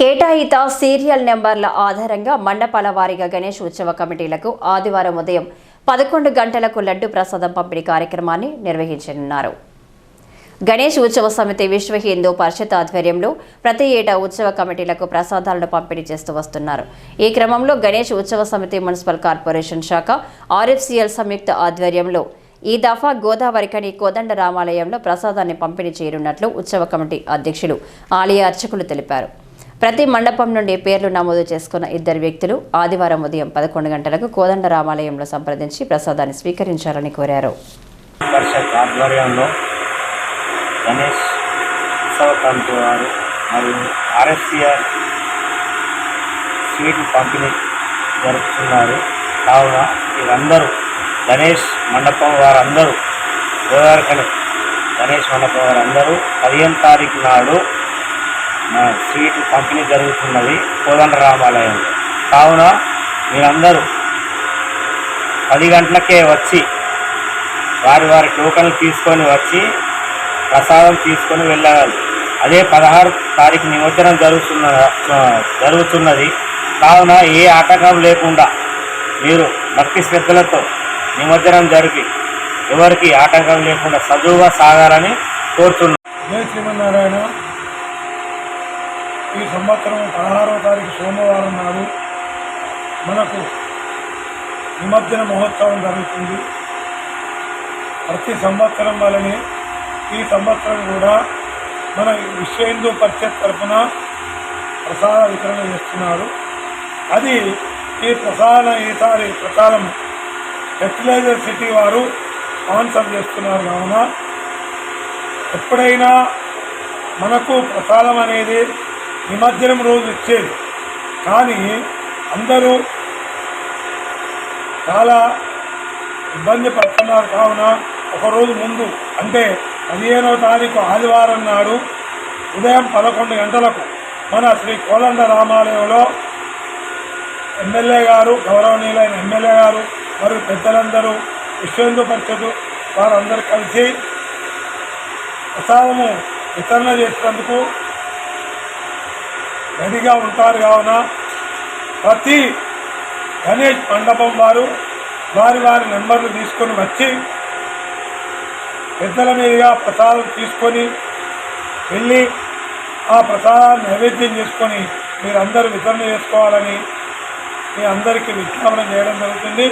కేటాయిత serial నెంబర్ల ఆధారంగా మండపాల వారీగా గణేష్ ఉత్సవ కమిటీలకు ఆదివారం ఉదయం పదకొండు గంటలకు లడ్డు ప్రసాదం పంపిణీ కార్యక్రమాన్ని నిర్వహించనున్నారు. గణేష్ ఉత్సవ సమితి విశ్వ హిందూ పరిషత్ ఆధ్వర్యంలో ప్రతి ఏటా ఉత్సవ కమిటీలకు ప్రసాదాలను పంపిణీ చేస్తూ వస్తున్నారు. ఈ క్రమంలో గణేష్ ఉత్సవ సమితి మున్సిపల్ కార్పొరేషన్ శాఖ ఆర్ఎఫ్సిఎల్ సంయుక్త ఆధ్వర్యంలో ఈ దఫా గోదావరికని కోదండ రామాలయంలో ప్రసాదాన్ని పంపిణీ చేయనున్నట్లు ఉత్సవ కమిటీ అధ్యక్షులు ఆలయ అర్చకులు తెలిపారు. ప్రతి మండపం నుండి పేర్లు నమోదు చేసుకున్న ఇద్దరు వ్యక్తులు ఆదివారం ఉదయం పదకొండు గంటలకు కోదండ రామాలయంలో సంప్రదించి ప్రసాదాన్ని స్వీకరించాలని కోరారు. ఆధ్వర్యంలో గణేష్ ఉత్సవ కమిటీ వారు మరియు ఆర్ఎస్సిఆర్ స్వీట్ పంపిణీ జరుపుతున్నారు. కావున వీరందరూ గణేష్ మండపం వారందరూ గోదావరికని గణేష్ మండపం వారందరూ పదిహేను తారీఖు నాడు మా స్వీట్ పంపిణీ జరుగుతున్నది కోదండ రామాలయంలో కావున మీరందరూ పది గంటలకే వచ్చి వారి వారి టోకన్లు తీసుకొని వచ్చి ప్రసాదం తీసుకొని వెళ్ళాలి. అదే పదహారు తారీఖు నిమజ్జనం జరుగుతున్న జరుగుతున్నది. కావున ఏ ఆటంకం లేకుండా మీరు భక్తి శ్రద్ధలతో నిమజ్జనం జరిపి ఎవరికి ఆటంకం లేకుండా సజువుగా సాగాలని కోరుతున్నాను శ్రీమన్నారాయణ. ఈ సంవత్సరం పదహారవ తారీఖు సోమవారం నాడు మనకు నిమజ్జన మహోత్సవం జరుగుతుంది. ప్రతి సంవత్సరం వలనే ఈ సంవత్సరం కూడా మన విశ్వ హిందూ పరిషత్ తరఫున ప్రసాద వితరణ చేస్తున్నారు. అది ఈ ప్రసాద ఈసారి ప్రకారం ఫెర్టిలైజర్ సిటీ వారు స్పాన్సర్ చేస్తున్నారు కావున ఎప్పుడైనా మనకు ప్రసాదం అనేది నిమజ్జనం రోజు ఇచ్చేది కానీ అందరూ చాలా ఇబ్బంది పడుతున్నారు. కావున ఒకరోజు ముందు అంటే పదిహేనో తారీఖు ఆదివారం నాడు ఉదయం పదకొండు గంటలకు మన శ్రీ కోదండ రామాలయంలో ఎమ్మెల్యే గారు గౌరవనీయులైన ఎమ్మెల్యే గారు మరియు పెద్దలందరూ విశ్వేందు పరిషత్ వారందరూ కలిసి ప్రసాదము వితరణ చేసినందుకు రెడీగా ఉంటారు కావున ప్రతి గణేష్ మండపం వారు వారి వారి నెంబర్లు తీసుకొని వచ్చి పెద్దల మీదుగా ప్రసాదం తీసుకొని వెళ్ళి ఆ ప్రసాదాన్ని నైవేద్యం చేసుకొని మీరందరూ వితరణ చేసుకోవాలని మీ అందరికీ విజ్ఞాపనం చేయడం జరుగుతుంది.